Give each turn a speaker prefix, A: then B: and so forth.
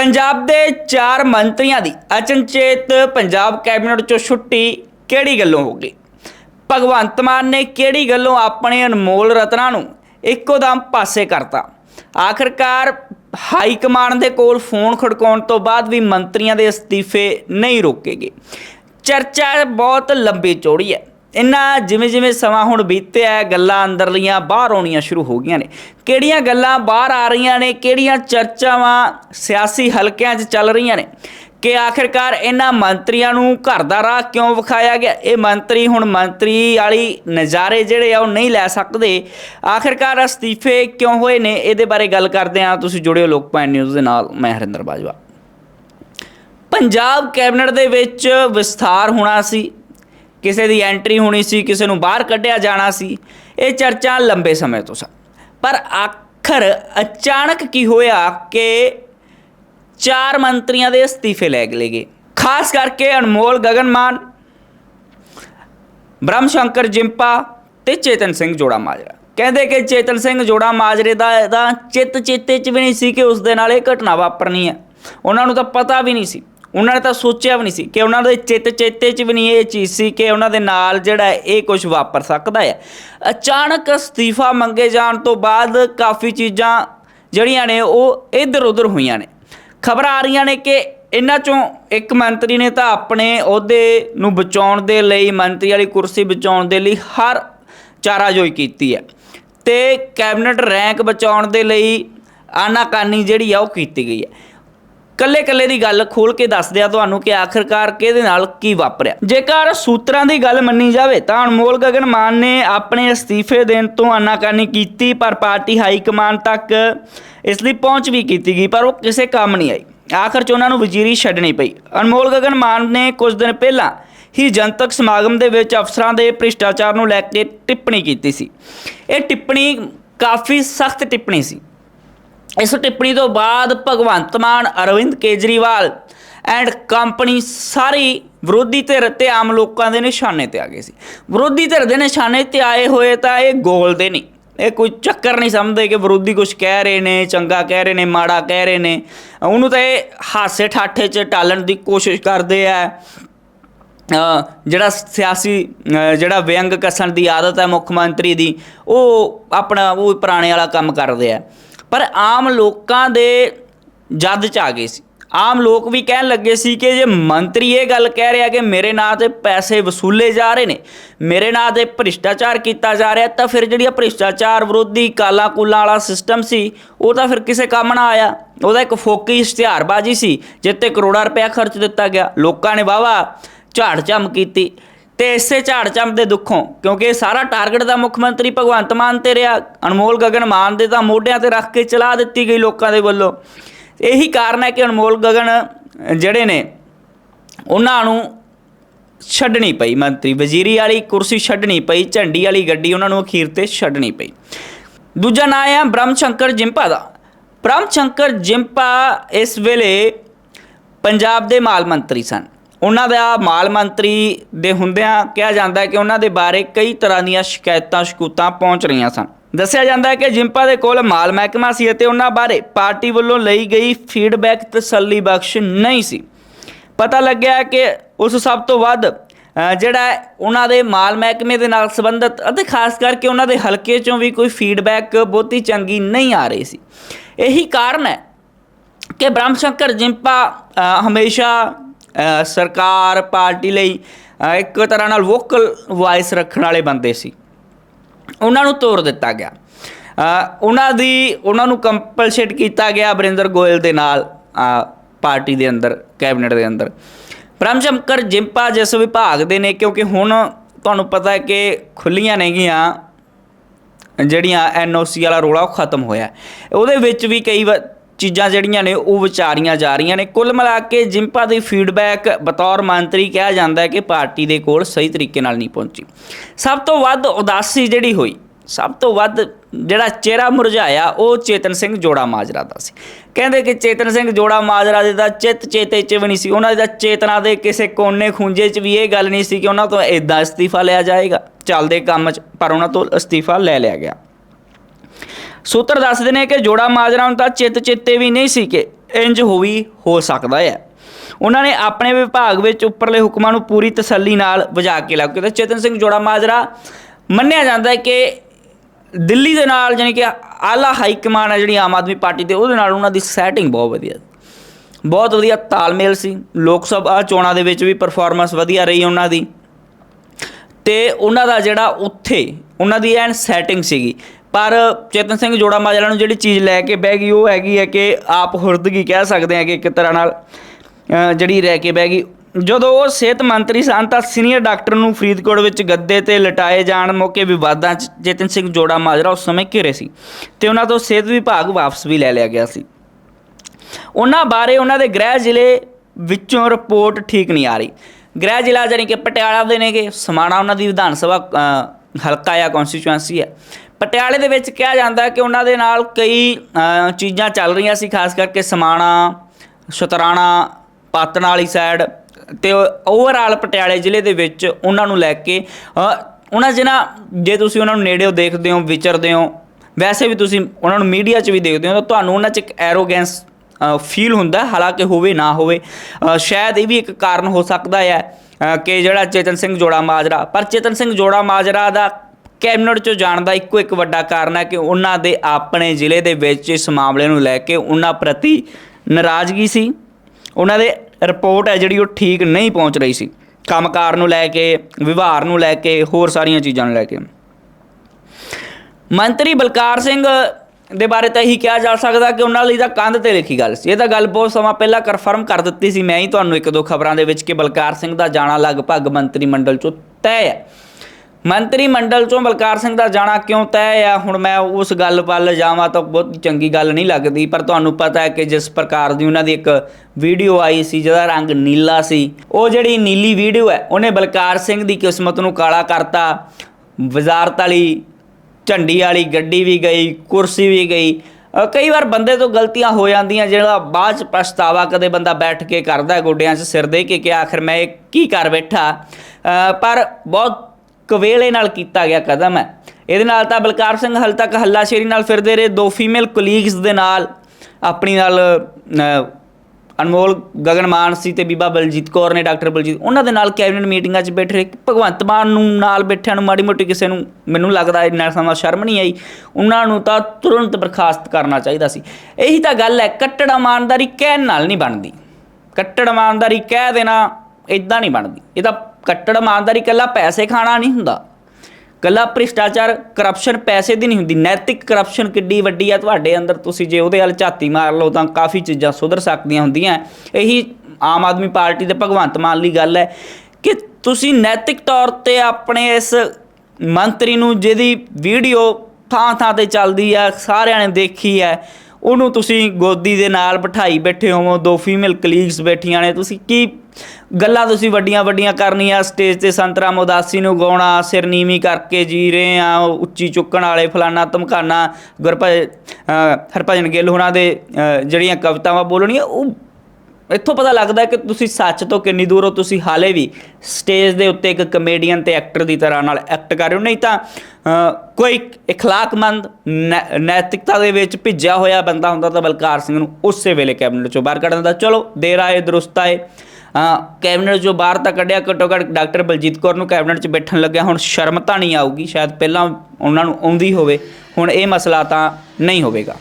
A: ਪੰਜਾਬ ਦੇ ਚਾਰ ਮੰਤਰੀਆਂ ਦੀ ਅਚਨਚੇਤ ਪੰਜਾਬ ਕੈਬਨਿਟ ਚੋਂ ਛੁੱਟੀ ਕਿਹੜੀ ਗੱਲੋਂ ਹੋ ਗਈ? ਭਗਵੰਤ ਮਾਨ ਨੇ ਕਿਹੜੀ ਗੱਲੋਂ ਆਪਣੇ ਅਨਮੋਲ ਰਤਨਾਂ ਨੂੰ ਇੱਕੋ ਦਮ ਪਾਸੇ ਕਰਤਾ? ਆਖਰਕਾਰ ਹਾਈ ਕਮਾਂਡ ਦੇ ਕੋਲ ਫੋਨ ਖੜਕਾਉਣ ਤੋਂ ਬਾਅਦ ਵੀ ਮੰਤਰੀਆਂ ਦੇ ਅਸਤੀਫੇ ਨਹੀਂ ਰੋਕੇਗੇ। ਚਰਚਾ ਬਹੁਤ ਲੰਬੀ ਚੌੜੀ ਹੈ। ਇਹਨਾਂ ਜਿਵੇਂ ਜਿਵੇਂ ਸਮਾਂ ਹੁਣ ਬੀਤਿਆ, ਗੱਲਾਂ ਅੰਦਰਲੀਆਂ ਬਾਹਰ ਆਉਣੀਆਂ ਸ਼ੁਰੂ ਹੋ ਗਈਆਂ ਨੇ। ਕਿਹੜੀਆਂ ਗੱਲਾਂ ਬਾਹਰ ਆ ਰਹੀਆਂ ਨੇ, ਕਿਹੜੀਆਂ ਚਰਚਾਵਾਂ ਸਿਆਸੀ ਹਲਕਿਆਂ 'ਚ ਚੱਲ ਰਹੀਆਂ ਨੇ? ਕਿ ਆਖਿਰਕਾਰ ਇਹਨਾਂ ਮੰਤਰੀਆਂ ਨੂੰ ਘਰ ਦਾ ਰਾਹ ਕਿਉਂ ਵਿਖਾਇਆ ਗਿਆ? ਇਹ ਮੰਤਰੀ ਹੁਣ ਮੰਤਰੀ ਵਾਲੀ ਨਜ਼ਾਰੇ ਜਿਹੜੇ ਆ, ਉਹ ਨਹੀਂ ਲੈ ਸਕਦੇ। ਆਖਿਰਕਾਰ ਅਸਤੀਫੇ ਕਿਉਂ ਹੋਏ ਨੇ? ਇਹਦੇ ਬਾਰੇ ਗੱਲ ਕਰਦੇ ਆ ਤੁਸੀਂ ਜੁੜਿਓ ਲੋਕਪਾਲ ਨਿਊਜ਼ ਦੇ ਨਾਲ। ਮੈਂ ਹਰਿੰਦਰ ਬਾਜਵਾ। ਪੰਜਾਬ ਕੈਬਨਿਟ ਦੇ ਵਿੱਚ ਵਿਸਥਾਰ ਹੋਣਾ ਸੀ। ਕਿਸੇ ਦੀ ਐਂਟਰੀ ਹੋਣੀ ਸੀ, ਕਿਸੇ ਨੂੰ ਬਾਹਰ ਕੱਢਿਆ ਜਾਣਾ ਸੀ, ਇਹ ਚਰਚਾ ਲੰਬੇ ਸਮੇਂ ਤੋਂ ਸਨ। ਪਰ ਆਖਰ ਅਚਾਨਕ ਕੀ ਹੋਇਆ ਕਿ ਚਾਰ ਮੰਤਰੀਆਂ ਦੇ ਅਸਤੀਫੇ ਲੈ ਲਏ ਗਏ। ਖਾਸ ਕਰਕੇ ਅਨਮੋਲ ਗਗਨਮਾਨ ਬ੍ਰਹਮ ਸ਼ੰਕਰ ਜਿੰਪਾ ਤੇ ਚੇਤਨ ਸਿੰਘ ਜੋੜਾ ਮਾਜਰਾ। ਕਹਿੰਦੇ ਕਿ ਚੇਤਨ ਸਿੰਘ ਜੋੜਾ ਮਾਜਰੇ ਦਾ ਇਹਦਾ ਚਿੱਤ ਚੇਤੇ 'ਚ ਵੀ ਨਹੀਂ ਸੀ ਕਿ ਉਸ ਦੇ ਨਾਲ ਇਹ ਘਟਨਾ ਵਾਪਰਨੀ ਹੈ। ਉਹਨਾਂ ਨੂੰ ਤਾਂ ਪਤਾ ਵੀ ਨਹੀਂ ਸੀ। ਉਹਨਾਂ ਨੇ ਤਾਂ ਸੋਚਿਆ ਵੀ ਨਹੀਂ ਸੀ ਕਿ ਉਹਨਾਂ ਦੇ ਚਿੱਤ ਚੇਤੇ 'ਚ ਵੀ ਨਹੀਂ ਇਹ ਚੀਜ਼ ਸੀ ਕਿ ਉਹਨਾਂ ਦੇ ਨਾਲ ਜਿਹੜਾ ਇਹ ਕੁਝ ਵਾਪਰ ਸਕਦਾ ਹੈ। ਅਚਾਨਕ ਅਸਤੀਫਾ ਮੰਗੇ ਜਾਣ ਤੋਂ ਬਾਅਦ ਕਾਫੀ ਚੀਜ਼ਾਂ ਜਿਹੜੀਆਂ ਨੇ ਉਹ ਇੱਧਰ ਉੱਧਰ ਹੋਈਆਂ ਨੇ। ਖਬਰਾਂ ਆ ਰਹੀਆਂ ਨੇ ਕਿ ਇਹਨਾਂ ਚੋਂ ਇੱਕ ਮੰਤਰੀ ਨੇ ਤਾਂ ਆਪਣੇ ਅਹੁਦੇ ਨੂੰ ਬਚਾਉਣ ਦੇ ਲਈ, ਮੰਤਰੀ ਵਾਲੀ ਕੁਰਸੀ ਬਚਾਉਣ ਦੇ ਲਈ ਹਰ ਚਾਰਾਜੋਈ ਕੀਤੀ ਹੈ ਤੇ ਕੈਬਨਿਟ ਰੈਂਕ ਬਚਾਉਣ ਦੇ ਲਈ ਆਨਾਕਾਨੀ ਜਿਹੜੀ ਆ ਉਹ ਕੀਤੀ ਗਈ ਹੈ। ਕੱਲੇ ਕੱਲੇ ਦੀ ਗੱਲ ਖੋਲ ਕੇ ਦੱਸਦੇ ਆ ਤੁਹਾਨੂੰ ਕਿ ਆਖਰਕਾਰ ਕਿਹਦੇ ਨਾਲ ਕੀ ਵਾਪਰਿਆ। ਜੇਕਰ ਸੂਤਰਾਂ ਦੀ ਗੱਲ ਮੰਨੀ ਜਾਵੇ ਤਾਂ ਅਨਮੋਲ ਗਗਨ ਮਾਨ ਨੇ ਆਪਣੇ ਅਸਤੀਫੇ ਦੇਣ ਤੋਂ ਆਨਾਕਾਨੀ ਕੀਤੀ, ਪਰ ਪਾਰਟੀ ਹਾਈ ਕਮਾਨ ਤੱਕ ਇਸ ਲਈ ਪਹੁੰਚ ਵੀ ਕੀਤੀ ਗਈ, ਪਰ ਉਹ ਕਿਸੇ ਕੰਮ ਨਹੀਂ ਆਈ। ਆਖਰ ਚ ਉਹਨਾਂ ਨੂੰ ਵਜ਼ੀਰੀ ਛੱਡਣੀ ਪਈ। ਅਨਮੋਲ ਗਗਨ ਮਾਨ ਨੇ ਕੁਝ ਦਿਨ ਪਹਿਲਾਂ ਹੀ ਜਨਤਕ ਸਮਾਗਮ ਦੇ ਵਿੱਚ ਅਫਸਰਾਂ ਦੇ ਭ੍ਰਿਸ਼ਟਾਚਾਰ ਨੂੰ ਲੈ ਕੇ ਟਿੱਪਣੀ ਕੀਤੀ ਸੀ। ਇਹ ਟਿੱਪਣੀ ਕਾਫੀ ਸਖਤ ਟਿੱਪਣੀ ਸੀ। ਇਸ ਟਿੱਪਣੀ ਤੋਂ ਬਾਅਦ ਭਗਵੰਤ ਮਾਨ, ਅਰਵਿੰਦ ਕੇਜਰੀਵਾਲ ਐਂਡ ਕੰਪਨੀ ਸਾਰੀ ਵਿਰੋਧੀ ਧਿਰ ਤੇ ਆਮ ਲੋਕਾਂ ਦੇ ਨਿਸ਼ਾਨੇ ਤੇ ਆ ਗਏ ਸੀ। ਵਿਰੋਧੀ ਧਿਰ ਦੇ ਨਿਸ਼ਾਨੇ ਤੇ ਆਏ ਹੋਏ ਤਾਂ ਇਹ ਗੋਲਦੇ ਨਹੀਂ। ਇਹ ਕੋਈ ਚੱਕਰ ਨਹੀਂ ਸਮਝਦੇ ਕਿ ਵਿਰੋਧੀ ਕੁਝ ਕਹਿ ਰਹੇ ਨੇ, ਚੰਗਾ ਕਹਿ ਰਹੇ ਨੇ, ਮਾੜਾ ਕਹਿ ਰਹੇ ਨੇ। ਉਹਨੂੰ ਤਾਂ ਇਹ ਹਾਸੇ ਠਾਠੇ 'ਚ ਟਾਲਣ ਦੀ ਕੋਸ਼ਿਸ਼ ਕਰਦੇ ਆ। ਜਿਹੜਾ ਸਿਆਸੀ ਜਿਹੜਾ ਵਿਅੰਗ ਕਸਣ ਦੀ ਆਦਤ ਹੈ ਮੁੱਖ ਮੰਤਰੀ ਦੀ, ਉਹ ਆਪਣਾ, ਉਹ ਪੁਰਾਣੇ ਵਾਲਾ ਕੰਮ ਕਰਦੇ ਆ। ਪਰ ਆਮ ਲੋਕਾਂ ਦੇ ਜਦ ਚ ਆ ਗਏ ਸੀ। ਆਮ ਲੋਕ ਵੀ ਕਹਿਣ ਲੱਗੇ ਸੀ ਕਿ ਜੇ ਮੰਤਰੀ ਇਹ ਗੱਲ ਕਹਿ ਰਿਹਾ ਕਿ ਮੇਰੇ ਨਾਂ ਤੇ ਪੈਸੇ ਵਸੂਲੇ ਜਾ ਰਹੇ ਨੇ, ਮੇਰੇ ਨਾਂ ਤੇ ਭ੍ਰਿਸ਼ਟਾਚਾਰ ਕੀਤਾ ਜਾ ਰਿਹਾ, ਤਾਂ ਫਿਰ ਜਿਹੜੀ ਭ੍ਰਿਸ਼ਟਾਚਾਰ ਵਿਰੋਧੀ ਕਾਲਾ ਕੁਲਾ ਵਾਲਾ ਸਿਸਟਮ ਸੀ, ਉਹ ਤਾਂ ਫਿਰ ਕਿਸੇ ਕੰਮ ਨਾ ਆਇਆ। ਉਹਦਾ ਇੱਕ ਫੋਕੀ ਇਸ਼ਤਿਹਾਰਬਾਜ਼ੀ ਸੀ ਜਿੱਤੇ ਕਰੋੜਾਂ ਰੁਪਇਆ ਖਰਚ ਦਿੱਤਾ ਗਿਆ। ਲੋਕਾਂ ਨੇ ਵਾਵਾ ਝਾੜ ਝਮ ਕੀਤੀ। ਤੇ ਇਸੇ ਝਾੜ ਝੰਮ ਦੇ ਦੁੱਖੋਂ, ਕਿਉਂਕਿ ਇਹ ਸਾਰਾ ਟਾਰਗੇਟ ਦਾ ਮੁੱਖ ਮੰਤਰੀ ਭਗਵੰਤ ਮਾਨ ਤੇ ਰਿਹਾ। ਅਨਮੋਲ ਗਗਨ ਮਾਨ ਦੇ ਤਾਂ ਮੋਢਿਆਂ ਤੇ ਰੱਖ ਕੇ ਚਲਾ ਦਿੱਤੀ ਗਈ ਲੋਕਾਂ ਦੇ ਵੱਲੋਂ। ਇਹੀ ਕਾਰਨ ਹੈ ਕਿ ਅਨਮੋਲ ਗਗਨ ਜਿਹੜੇ ਨੇ, ਉਹਨਾਂ ਨੂੰ ਛੱਡਣੀ ਪਈ ਮੰਤਰੀ। ਵਜ਼ੀਰੀ ਵਾਲੀ ਕੁਰਸੀ ਛੱਡਣੀ ਪਈ, ਝੰਡੀ ਵਾਲੀ ਗੱਡੀ ਉਹਨਾਂ ਨੂੰ ਅਖੀਰ ਤੇ ਛੱਡਣੀ ਪਈ। ਦੂਜਾ ਨਾਂ ਹੈ ਬ੍ਰਹਮ ਸ਼ੰਕਰ ਜਿੰਪਾ ਦਾ। ਬ੍ਰਹਮ ਸ਼ੰਕਰ ਜਿੰਪਾ ਇਸ ਵੇਲੇ ਪੰਜਾਬ ਦੇ ਮਾਲ ਮੰਤਰੀ ਸਨ। ਉਹਨਾਂ ਦਾ ਮਾਲ ਮੰਤਰੀ ਦੇ ਹੁੰਦਿਆਂ ਕਿਹਾ ਜਾਂਦਾ ਹੈ ਕਿ ਉਹਨਾਂ ਦੇ ਬਾਰੇ ਕਈ ਤਰ੍ਹਾਂ ਦੀਆਂ ਸ਼ਿਕਾਇਤਾਂ, ਸ਼ਕੂਤਾਂ ਪਹੁੰਚ ਰਹੀਆਂ ਸਨ। ਦੱਸਿਆ ਜਾਂਦਾ ਹੈ ਕਿ ਜਿੰਪਾ ਦੇ ਕੋਲ ਮਾਲ ਮਹਿਕਮਾ ਸੀ ਅਤੇ ਉਹਨਾਂ ਬਾਰੇ ਪਾਰਟੀ ਵੱਲੋਂ ਲਈ ਗਈ ਫੀਡਬੈਕ ਤਸੱਲੀ ਬਖਸ਼ ਨਹੀਂ ਸੀ। ਪਤਾ ਲੱਗਿਆ ਕਿ ਉਸ ਸਭ ਤੋਂ ਵੱਧ ਜਿਹੜਾ ਉਹਨਾਂ ਦੇ ਮਾਲ ਮਹਿਕਮੇ ਦੇ ਨਾਲ ਸੰਬੰਧਿਤ ਅਤੇ ਖਾਸ ਕਰਕੇ ਉਹਨਾਂ ਦੇ ਹਲਕੇ ਚੋਂ ਵੀ ਕੋਈ ਫੀਡਬੈਕ ਬਹੁਤੀ ਚੰਗੀ ਨਹੀਂ ਆ ਰਹੀ ਸੀ। ਇਹੀ ਕਾਰਨ ਹੈ ਕਿ ਬ੍ਰਹਮ ਸ਼ੰਕਰ ਜਿੰਪਾ ਹਮੇਸ਼ਾ ਸਰਕਾਰ ਪਾਰਟੀ ਲਈ ਇੱਕ ਤਰ੍ਹਾਂ ਨਾਲ ਵੋਕਲ ਵਾਇਸ ਰੱਖਣ ਵਾਲੇ ਬੰਦੇ ਸੀ। ਉਹਨਾਂ ਨੂੰ ਤੋੜ ਦਿੱਤਾ ਗਿਆ। ਉਹਨਾਂ ਦੀ, ਉਹਨਾਂ ਨੂੰ ਕੰਪਲਸੇਟ ਕੀਤਾ ਗਿਆ ਬਰਿੰਦਰ ਗੋਇਲ ਦੇ ਨਾਲ ਪਾਰਟੀ ਦੇ ਅੰਦਰ, ਕੈਬਨਿਟ ਦੇ ਅੰਦਰ। ਬ੍ਰਹਮ ਜਿੰਪਾ ਜਿਸ ਵਿਭਾਗ ਦੇ ਨੇ, ਕਿਉਂਕਿ ਹੁਣ ਤੁਹਾਨੂੰ ਪਤਾ ਹੈ ਕਿ ਖੁੱਲੀਆਂ ਨੇਗੀਆਂ ਜਿਹੜੀਆਂ ਐਨਓਸੀ ਵਾਲਾ ਰੋਲਾ ਉਹ ਖਤਮ ਹੋਇਆ। ਉਹਦੇ ਵਿੱਚ ਵੀ ਕਈ ਵਾਰ ਚੀਜ਼ਾਂ ਜਿਹੜੀਆਂ ਨੇ ਉਹ ਵਿਚਾਰੀਆਂ ਜਾ ਰਹੀਆਂ ਨੇ। ਕੁੱਲ ਮਿਲਾ ਕੇ ਜਿੰਪਾ ਦੀ ਫੀਡਬੈਕ ਬਤੌਰ ਮੰਤਰੀ ਕਿਹਾ ਜਾਂਦਾ ਹੈ ਕਿ ਪਾਰਟੀ ਦੇ ਕੋਲ ਸਹੀ ਤਰੀਕੇ ਨਾਲ ਨਹੀਂ ਪਹੁੰਚੀ। ਸਭ ਤੋਂ ਵੱਧ ਉਦਾਸੀ ਜਿਹੜੀ ਹੋਈ, ਸਭ ਤੋਂ ਵੱਧ ਜਿਹੜਾ ਚਿਹਰਾ ਮੁਰਝਾਇਆ, ਉਹ ਚੇਤਨ ਸਿੰਘ ਜੋੜਾ ਮਾਜਰਾ ਦਾ ਸੀ। ਕਹਿੰਦੇ ਕਿ ਚੇਤਨ ਸਿੰਘ ਜੋੜਾ ਮਾਜਰਾ ਦੇ ਦਾ ਚਿੱਤ ਚੇਤੇ ਚ ਵੀ ਨਹੀਂ ਸੀ, ਉਹਨਾਂ ਦਾ ਚੇਤਨਾ ਦੇ ਕਿਸੇ ਕੋਨੇ ਖੂੰਜੇ ਚ ਵੀ ਇਹ ਗੱਲ ਨਹੀਂ ਸੀ ਕਿ ਉਹਨਾਂ ਤੋਂ ਇਦਾਂ ਅਸਤੀਫਾ ਲਿਆ ਜਾਏਗਾ। ਚੱਲਦੇ ਕੰਮ ਚ, ਪਰ ਉਹਨਾਂ ਤੋਂ ਅਸਤੀਫਾ ਲੈ ਲਿਆ ਗਿਆ। ਸੂਤਰ ਦੱਸਦੇ ਨੇ ਕਿ ਜੋੜਾ ਮਾਜਰਾ ਨੂੰ ਤਾਂ ਚਿੱਤ ਚਿੱਤੇ ਵੀ ਨਹੀਂ ਸੀ ਕਿ ਇੰਜ ਹੋਈ ਹੋ ਸਕਦਾ ਹੈ। ਉਹਨਾਂ ਨੇ ਆਪਣੇ ਵਿਭਾਗ ਵਿੱਚ ਉੱਪਰਲੇ ਹੁਕਮਾਂ ਨੂੰ ਪੂਰੀ ਤਸੱਲੀ ਨਾਲ ਵਜਾ ਕੇ ਲਾਗੂ ਕੀਤਾ ਚੇਤਨ ਸਿੰਘ ਜੋੜਾ ਮਾਜਰਾ ਮੰਨਿਆ ਜਾਂਦਾ ਹੈ ਕਿ ਦਿੱਲੀ ਦੇ ਨਾਲ ਜਾਣੀ ਕਿ ਆਲਾ ਹਾਈ ਕਮਾਨ ਹੈ ਜਿਹੜੀ ਆਮ ਆਦਮੀ ਪਾਰਟੀ ਤੇ, ਉਹਦੇ ਨਾਲ ਉਹਨਾਂ ਦੀ ਸੈਟਿੰਗ ਬਹੁਤ ਵਧੀਆ ਬਹੁਤ ਵਧੀਆ ਤਾਲਮੇਲ ਸੀ। ਲੋਕ ਸਭਾ ਚੋਣਾਂ ਦੇ ਵਿੱਚ ਵੀ ਪਰਫਾਰਮੈਂਸ ਵਧੀਆ ਰਹੀ ਉਹਨਾਂ ਦੀ। ਤੇ ਉਹਨਾਂ ਦਾ ਜਿਹੜਾ ਉੱਥੇ, ਉਹਨਾਂ ਦੀ ਐਨ ਸੈਟਿੰਗ ਸੀਗੀ। ਪਰ ਚੇਤਨ ਸਿੰਘ ਜੋੜਾ ਮਾਜਰਾ ਨੂੰ ਜਿਹੜੀ ਚੀਜ਼ ਲੈ ਕੇ ਬਹਿ ਗਈ, ਉਹ ਹੈਗੀ ਹੈ ਕਿ ਆਪ ਹੁਰਦਗੀ ਕਹਿ ਸਕਦੇ ਹਾਂ ਕਿ ਇੱਕ ਤਰ੍ਹਾਂ ਨਾਲ ਜਿਹੜੀ ਰਹਿ ਕੇ ਬਹਿ ਗਈ। ਜਦੋਂ ਉਹ ਸਿਹਤ ਮੰਤਰੀ ਸਨ ਤਾਂ ਸੀਨੀਅਰ ਡਾਕਟਰ ਨੂੰ ਫਰੀਦਕੋਟ ਵਿੱਚ ਗੱਦੇ ਤੇ ਲਟਾਏ ਜਾਣ ਮੌਕੇ ਵਿਵਾਦਾਂ 'ਚ ਚੇਤਨ ਸਿੰਘ ਜੋੜਾ ਮਾਜਰਾ ਉਸ ਸਮੇਂ ਘਿਰੇ ਸੀ ਤੇ ਉਹਨਾਂ ਤੋਂ ਸਿਹਤ ਵਿਭਾਗ ਵਾਪਸ ਵੀ ਲੈ ਲਿਆ ਗਿਆ ਸੀ। ਉਹਨਾਂ ਬਾਰੇ ਉਹਨਾਂ ਦੇ ਗ੍ਰਹਿ ਜ਼ਿਲ੍ਹੇ ਵਿੱਚੋਂ ਰਿਪੋਰਟ ਠੀਕ ਨਹੀਂ ਆ ਰਹੀ। ਗ੍ਰਹਿ ਜ਼ਿਲ੍ਹਾ ਜਾਨੀ ਕਿ ਪਟਿਆਲਾ ਦੇ ਨੇਗੇ, ਸਮਾਣਾ ਉਹਨਾਂ ਦੀ ਵਿਧਾਨ ਸਭਾ ਹਲਕਾ ਜਾਂ ਕਨਸਟੀਚੁਐਂਸੀ ਹੈ ਪਟਿਆਲੇ ਦੇ ਵਿੱਚ ਕਿਹਾ ਜਾਂਦਾ ਕਿ ਉਹਨਾਂ ਦੇ ਨਾਲ ਕਈ ਚੀਜ਼ਾਂ ਚੱਲ ਰਹੀਆਂ ਸੀ ਖਾਸ ਕਰਕੇ ਸਮਾਣਾ ਸ਼ਤਰਾਣਾ ਪਾਤਣ ਵਾਲੀ ਸਾਈਡ ਤੇ ਓਵਰਆਲ ਪਟਿਆਲੇ ਜ਼ਿਲ੍ਹੇ ਦੇ ਵਿੱਚ ਉਹਨਾਂ ਨੂੰ ਲੈ ਕੇ ਅ, ਉਹਨਾਂ ਜਿਹਨਾਂ ਜੇ ਤੁਸੀਂ ਉਹਨਾਂ ਨੂੰ ਨੇੜਿਓਂ ਦੇਖਦੇ ਹੋ ਵਿਚਰਦੇ ਹੋ ਵੈਸੇ ਵੀ ਤੁਸੀਂ ਉਹਨਾਂ ਨੂੰ ਮੀਡੀਆ 'ਚ ਵੀ ਦੇਖਦੇ ਹੋ ਤਾਂ ਤੁਹਾਨੂੰ ਉਹਨਾਂ 'ਚ ਇੱਕ ਐਰੋਗੈਂਸ ਫੀਲ ਹੁੰਦਾ ਹਾਲਾਂਕਿ ਹੋਵੇ ਨਾ ਹੋਵੇ ਸ਼ਾਇਦ ਇਹ ਵੀ ਇੱਕ ਕਾਰਨ ਹੋ ਸਕਦਾ ਹੈ ਕਿ ਜਿਹੜਾ ਚੇਤਨ ਸਿੰਘ ਜੋੜਾ ਮਾਜਰਾ ਪਰ ਚੇਤਨ ਸਿੰਘ ਜੋੜਾ ਮਾਜਰਾ ਦਾ ਕੈਬਨਿਟ 'ਚੋਂ ਜਾਣ ਦਾ ਇੱਕੋ ਇੱਕ ਵੱਡਾ ਕਾਰਨ ਹੈ ਕਿ ਉਹਨਾਂ ਦੇ ਆਪਣੇ ਜ਼ਿਲ੍ਹੇ ਦੇ ਵਿੱਚ ਇਸ ਮਾਮਲੇ ਨੂੰ ਲੈ ਕੇ ਉਹਨਾਂ ਪ੍ਰਤੀ ਨਾਰਾਜ਼ਗੀ ਸੀ। ਉਹਨਾਂ ਦੇ ਰਿਪੋਰਟ ਹੈ ਜਿਹੜੀ ਉਹ ਠੀਕ ਨਹੀਂ ਪਹੁੰਚ ਰਹੀ ਸੀ। ਕੰਮਕਾਰ ਨੂੰ ਲੈ ਕੇ, ਵਿਵਹਾਰ ਨੂੰ ਲੈ ਕੇ, ਹੋਰ ਸਾਰੀਆਂ ਚੀਜ਼ਾਂ ਨੂੰ ਲੈ ਕੇ। ਮੰਤਰੀ ਬਲਕਾਰ ਸਿੰਘ ਦੇ ਬਾਰੇ ਤਾਂ ਇਹੀ ਕਿਹਾ ਜਾ ਸਕਦਾ ਕਿ ਉਹਨਾਂ ਲਈ ਤਾਂ ਕੰਧ ਤੇ ਲਿਖੀ ਗੱਲ ਸੀ। ਇਹ ਤਾਂ ਗੱਲ ਬਹੁਤ ਸਮਾਂ ਪਹਿਲਾਂ ਕਨਫਰਮ ਕਰ ਦਿੱਤੀ ਸੀ। ਮੈਂ ਹੀ ਤੁਹਾਨੂੰ ਇੱਕ ਦੋ ਖਬਰਾਂ ਦੇ ਵਿੱਚ ਕਿ ਬਲਕਾਰ ਸਿੰਘ ਦਾ ਜਾਣਾ ਲਗਭਗ ਮੰਤਰੀ ਮੰਡਲ ਚੋਂ ਤੈਅ ਹੈ। ਮੰਤਰੀ ਮੰਡਲ ਚੋਂ ਬਲਕਾਰ ਸਿੰਘ ਦਾ ਜਾਣਾ ਕਿਉਂ ਤੈਅ ਆ? ਹੁਣ ਮੈਂ ਉਸ ਗੱਲ ਵੱਲ ਜਾਵਾਂ ਤਾਂ ਬਹੁਤ ਚੰਗੀ ਗੱਲ ਨਹੀਂ ਲੱਗਦੀ, ਪਰ ਤੁਹਾਨੂੰ ਪਤਾ ਹੈ ਕਿ ਜਿਸ ਪ੍ਰਕਾਰ ਦੀ ਉਹਨਾਂ ਦੀ ਇੱਕ ਵੀਡੀਓ ਆਈ ਸੀ, ਜਿਹਦਾ ਰੰਗ ਨੀਲਾ ਸੀ, ਉਹ ਜਿਹੜੀ ਨੀਲੀ ਵੀਡੀਓ ਹੈ, ਉਹਨੇ ਬਲਕਾਰ ਸਿੰਘ ਦੀ ਕਿਸਮਤ ਨੂੰ ਕਾਲਾ ਕਰਤਾ। ਵਜ਼ਾਰਤ ਵਾਲੀ, ਝੰਡੀ ਵਾਲੀ ਗੱਡੀ ਵੀ ਗਈ, ਕੁਰਸੀ ਵੀ ਗਈ। ਕਈ ਵਾਰ ਬੰਦੇ ਤੋਂ ਗਲਤੀਆਂ ਹੋ ਜਾਂਦੀਆਂ, ਜਿਹੜਾ ਬਾਅਦ ਚ ਪਛਤਾਵਾ ਕਦੇ ਬੰਦਾ ਬੈਠ ਕੇ ਕਰਦਾ ਗੋਡਿਆਂ 'ਚ ਸਿਰ ਦੇ ਕੇ ਕਿ ਆਖਰ ਮੈਂ ਇਹ ਕੀ ਕਰ ਬੈਠਾ। ਪਰ ਬਹੁਤ ਕਵੇਲੇ ਨਾਲ ਕੀਤਾ ਗਿਆ ਕਦਮ ਹੈ। ਇਹਦੇ ਨਾਲ ਤਾਂ ਬਲਕਾਰ ਸਿੰਘ ਹਲ ਤੱਕ ਹੱਲਾਸ਼ੇਰੀ ਨਾਲ ਫਿਰਦੇ ਰਹੇ। ਦੋ ਫੀਮੇਲ ਕੁਲੀਗਸ ਦੇ ਨਾਲ ਆਪਣੀ ਨਾਲ ਅਨਮੋਲ ਗਗਨ ਮਾਨ ਸੀ ਤੇ ਬੀਬਾ ਬਲਜੀਤ ਕੌਰ ਨੇ ਡਾਕਟਰ ਬਲਜੀਤ। ਉਹਨਾਂ ਦੇ ਨਾਲ ਕੈਬਨਿਟ ਮੀਟਿੰਗਾਂ 'ਚ ਬੈਠੇ ਰਹੇ। ਭਗਵੰਤ ਮਾਨ ਨੂੰ ਨਾਲ ਬੈਠਿਆਂ ਨੂੰ ਮਾੜੀ ਮੋਟੀ ਕਿਸੇ ਨੂੰ ਮੈਨੂੰ ਲੱਗਦਾ ਇੰਨਾ ਸਮਾਂ ਸ਼ਰਮ ਨਹੀਂ ਆਈ। ਉਹਨਾਂ ਨੂੰ ਤਾਂ ਤੁਰੰਤ ਬਰਖਾਸਤ ਕਰਨਾ ਚਾਹੀਦਾ ਸੀ। ਇਹੀ ਤਾਂ ਗੱਲ ਹੈ, ਕੱਟੜ ਇਮਾਨਦਾਰੀ ਕਹਿਣ ਨਾਲ ਨਹੀਂ ਬਣਦੀ। ਕੱਟੜ ਇਮਾਨਦਾਰੀ ਕਹਿ ਦੇਣਾ ਇਦਾਂ ਨਹੀਂ ਬਣਦੀ। ਇਹ ਤਾਂ ਕੱਟੜ ਇਮਾਨਦਾਰੀ ਇਕੱਲਾ ਪੈਸੇ ਖਾਣਾ ਨਹੀਂ ਹੁੰਦਾ। ਕੱਲਾ ਭ੍ਰਿਸ਼ਟਾਚਾਰ ਕਰਪਸ਼ਨ ਪੈਸੇ ਦੀ ਨਹੀਂ ਹੁੰਦੀ। ਨੈਤਿਕ ਕਰਪਸ਼ਨ ਕਿੱਡੀ ਵੱਡੀ ਆ ਤੁਹਾਡੇ ਅੰਦਰ। ਤੁਸੀਂ ਜੇ ਉਹਦੇ ਵੱਲ ਝਾਤੀ ਮਾਰ ਲਓ ਤਾਂ ਕਾਫੀ ਚੀਜ਼ਾਂ ਸੁਧਰ ਸਕਦੀਆਂ ਹੁੰਦੀਆਂ। ਇਹੀ ਆਮ ਆਦਮੀ ਪਾਰਟੀ ਦੇ ਭਗਵੰਤ ਮਾਨ ਲਈ ਗੱਲ ਹੈ ਕਿ ਤੁਸੀਂ ਨੈਤਿਕ ਤੌਰ ਤੇ ਆਪਣੇ ਇਸ ਮੰਤਰੀ ਨੂੰ ਜਿਹਦੀ ਵੀਡੀਓ ਥਾਂ ਥਾਂ ਤੇ ਚੱਲਦੀ ਆ, ਸਾਰਿਆਂ ਨੇ ਦੇਖੀ ਹੈ ਉਹਨੂੰ ਤੁਸੀਂ ਗੋਦੀ ਦੇ ਨਾਲ ਬਿਠਾਈ ਬੈਠੇ ਹੋਵੋ, ਦੋ ਫੀਮੇਲ ਕਲੀਗਸ ਬੈਠੀਆਂ ਨੇ, ਤੁਸੀਂ ਕੀ ਗੱਲਾਂ ਤੁਸੀਂ ਵੱਡੀਆਂ ਵੱਡੀਆਂ ਕਰਨੀਆਂ? ਸਟੇਜ ਤੇ ਸੰਤਰਾ ਉਦਾਸੀ ਨੂੰ ਗਾਉਣਾ, ਸਿਰ ਨੀਵੀਂ ਕਰਕੇ ਜੀ ਰਹੇ ਆ ਉੱਚੀ ਚੁੱਕਣ ਵਾਲੇ, ਫਲਾਨਾ ਧਮਕਾਨਾ ਗੁਰਭਜ ਹਰਭਜਨ ਗਿੱਲ ਹੋਣਾ ਦੇ ਜਿਹੜੀਆਂ ਕਵਿਤਾਵਾਂ ਬੋਲਣੀਆਂ, ਉਹ ਇੱਥੋਂ ਪਤਾ ਲੱਗਦਾ ਕਿ ਤੁਸੀਂ ਸੱਚ ਤੋਂ ਕਿੰਨੀ ਦੂਰ ਹੋ, ਤੁਸੀਂ ਹਾਲੇ ਵੀ ਸਟੇਜ ਦੇ ਉੱਤੇ ਇੱਕ ਕਮੇਡੀਅਨ ਤੇ ਐਕਟਰ ਦੀ ਤਰ੍ਹਾਂ ਨਾਲ ਐਕਟ ਕਰ ਰਹੇ ਹੋ। ਨਹੀਂ ਤਾਂ ਕੋਈ اخلاقਮੰਦ ਨੈਤਿਕਤਾ ਦੇ ਵਿੱਚ ਭਿੱਜਿਆ ਹੋਇਆ ਬੰਦਾ ਹੁੰਦਾ ਤਾਂ ਬਲਕਾਰ ਸਿੰਘ ਨੂੰ ਉਸੇ ਵੇਲੇ ਕੈਬਨਿਟ ਚੋਂ ਬਾਹਰ ਕੱਢ ਦਿੰਦਾ। ਚਲੋ, ਦੇਰ ਆਏ, ਦਰੁਸਤ ਆਏ। ਕੈਬਨਿਟ ਜੋ ਬਾਹਰ ਤਾਂ ਕੱਢਿਆ, ਘਟੋ ਘਟ ਡਾਕਟਰ ਬਲਜੀਤ ਕੌਰ ਨੂੰ ਕੈਬਨਿਟ 'ਚ ਬੈਠਣ ਲੱਗਿਆ। ਹੁਣ ਸ਼ਰਮ ਤਾਂ ਨਹੀਂ ਆਊਗੀ, ਸ਼ਾਇਦ ਪਹਿਲਾਂ ਉਹਨਾਂ ਨੂੰ ਆਉਂਦੀ ਹੋਵੇ। ਹੁਣ ਇਹ ਮਸਲਾ ਤਾਂ ਨਹੀਂ ਹੋਵੇਗਾ।